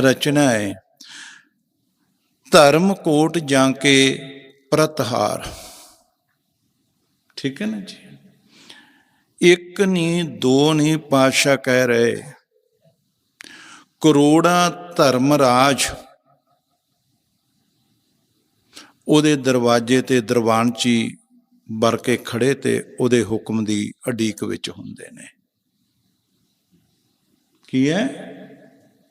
ਰਚਨਾ ਹੈ। ਧਰਮ ਕੋਟ ਜਾਂ ਕੇ ਪ੍ਰਤਹਾਰ। ਠੀਕ ਹੈ ਨਾ ਜੀ? ਇੱਕ ਨਹੀਂ ਦੋ ਨਹੀਂ ਪਾਸ਼ਾ ਕਹਿ ਰਹੇ। ਕਰੋੜਾਂ ਧਰਮ ਰਾਜ ਉਹਦੇ ਦਰਵਾਜ਼ੇ ਤੇ ਦਰਬਾਨਚੀ ਵਰ ਕੇ ਖੜੇ ਤੇ ਉਹਦੇ ਹੁਕਮ ਦੀ ਅਡੀਕ ਵਿੱਚ ਹੁੰਦੇ ਨੇ। ਕੀ ਹੈ?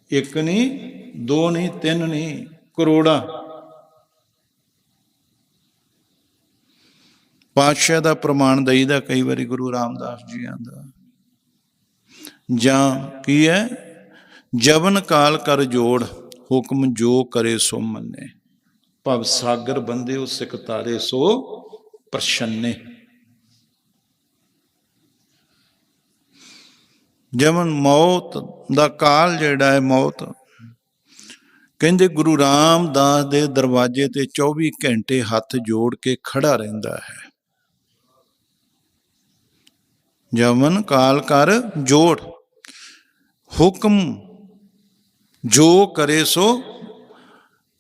ਇੱਕ ਨਹੀਂ, ਦੋ ਨਹੀਂ, ਤਿੰਨ ਨਹੀਂ, ਕਰੋੜਾਂ। ਪਾਤਸ਼ਾਹ ਦਾ ਪ੍ਰਮਾਣ ਦਈਦਾ ਕਈ ਵਾਰੀ ਗੁਰੂ ਰਾਮਦਾਸ ਜੀ ਆਂਦਾ ਜਾਂ ਕੀ ਹੈ? ਜਵਨ ਕਾਲ ਕਰ ਜੋੜ, ਹੁਕਮ ਜੋ ਕਰੇ ਸੋ ਮੰਨੇ। ਭਵ ਸਾਗਰ ਬੰਦੇ ਸਿਕ ਤਾਰੇ ਸੋ ਪ੍ਰਸ਼ੰਨੇ। ਜਮਨ ਮੌਤ ਦਾ ਕਾਲ ਜਿਹੜਾ ਹੈ ਮੌਤ। ਕਹਿੰਦੇ ਗੁਰੂ ਰਾਮਦਾਸ ਦੇ ਦਰਵਾਜ਼ੇ ਤੇ 24 ਘੰਟੇ ਹੱਥ ਜੋੜ ਕੇ ਖੜਾ ਰਹਿੰਦਾ ਹੈ। ਜਮਨ ਕਾਲ ਕਰ ਜੋੜ, ਹੁਕਮ ਜੋ ਕਰੇ ਸੋ,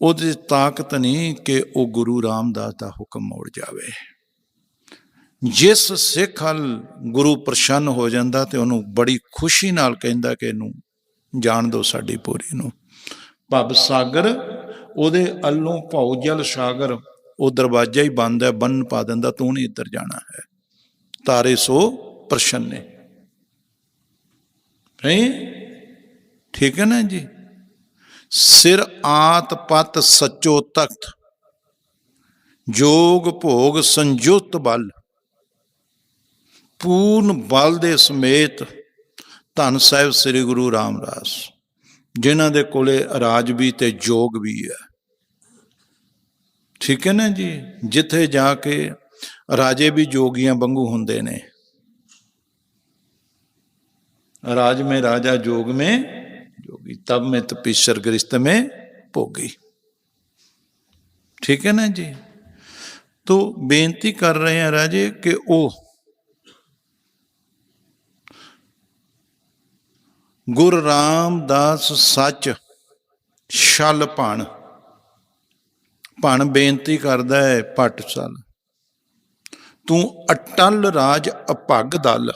ਉਹਦੀ ਤਾਕਤ ਨਹੀਂ ਕਿ ਉਹ ਗੁਰੂ ਰਾਮਦਾਸ ਦਾ ਹੁਕਮ ਮੋੜ ਜਾਵੇ। ਜਿਸ ਸਿੱਖ ਹਲ ਗੁਰੂ ਪ੍ਰਸੰਨ ਹੋ ਜਾਂਦਾ ਤੇ ਉਹਨੂੰ ਬੜੀ ਖੁਸ਼ੀ ਨਾਲ ਕਹਿੰਦਾ ਕਿ ਇਹਨੂੰ ਜਾਣ ਦੋ ਸਾਡੀ ਪੂਰੀ ਨੂੰ। ਭਵ ਸਾਗਰ, ਉਹਦੇ ਅੱਲੋਂ ਭਉ ਜਲ ਸਾਗਰ, ਉਹ ਦਰਵਾਜ਼ਾ ਹੀ ਬੰਦ ਹੈ ਬੰਨ ਪਾ ਦਿੰਦਾ, ਤੂੰ ਨਹੀਂ ਇੱਧਰ ਜਾਣਾ ਹੈ। ਤਾਰੇ ਸੋ ਪ੍ਰਸੰਨੇ। ਨਹੀਂ ਠੀਕ ਹੈ ਨਾ ਜੀ? ਸਿਰ ਆਤ ਪਤ ਸਚੋ ਤਖਤ, ਜੋਗ ਭੋਗ ਸੰਯੁਕਤ ਬਲ। ਪੂਰਨ ਬਲ ਦੇ ਸਮੇਤ ਧੰਨ ਸਾਹਿਬ ਸ੍ਰੀ ਗੁਰੂ ਰਾਮਦਾਸ ਜਿਨ੍ਹਾਂ ਦੇ ਕੋਲੇ ਰਾਜ ਵੀ ਤੇ ਜੋਗ ਵੀ ਹੈ ਠੀਕ ਹੈ ਨਾ ਜੀ ਜਿੱਥੇ ਜਾ ਕੇ ਰਾਜੇ ਵੀ ਜੋਗੀਆਂ ਵਾਂਗੂ ਹੁੰਦੇ ਨੇ राज में राजा जोग में जोगी तब में तपीश्वर गृहस्थ में भोगी ठीक है ना जी तो बेनती कर रहे हैं राजे कि ओ ਗੁਰ ਰਾਮਦਾਸ ਸੱਚ ਛਲ ਭਣ। ਭਣ ਬੇਨਤੀ ਕਰਦਾ ਹੈ ਪਟ ਸਲ ਤੂੰ ਅਟਲ ਰਾਜ ਅਭਗ ਦਲ।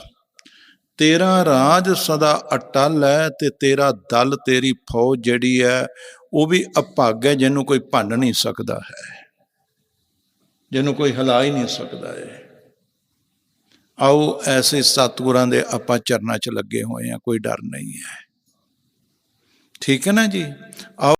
ਤੇਰਾ ਰਾਜ ਸਦਾ ਅਟਲ ਹੈ ਤੇ ਤੇਰਾ ਦਲ ਤੇਰੀ ਫੌਜ ਜਿਹੜੀ ਹੈ, ਉਹ ਵੀ ਅਭਾਗ ਹੈ, ਜਿਹਨੂੰ ਕੋਈ ਭੰਨ ਨਹੀਂ ਸਕਦਾ ਹੈ। ਜਿਹਨੂੰ ਕੋਈ ਹਿਲਾ ਹੀ ਨਹੀਂ ਸਕਦਾ ਹੈ। ਆਓ, ਐਸੇ ਸਤਿਗੁਰਾਂ ਦੇ ਆਪਾਂ ਚਰਨਾਂ 'ਚ ਲੱਗੇ ਹੋਏ ਆ ਕੋਈ ਡਰ ਨਹੀਂ ਹੈ। ਠੀਕ ਹੈ ਨਾ ਜੀ? ਆਓ।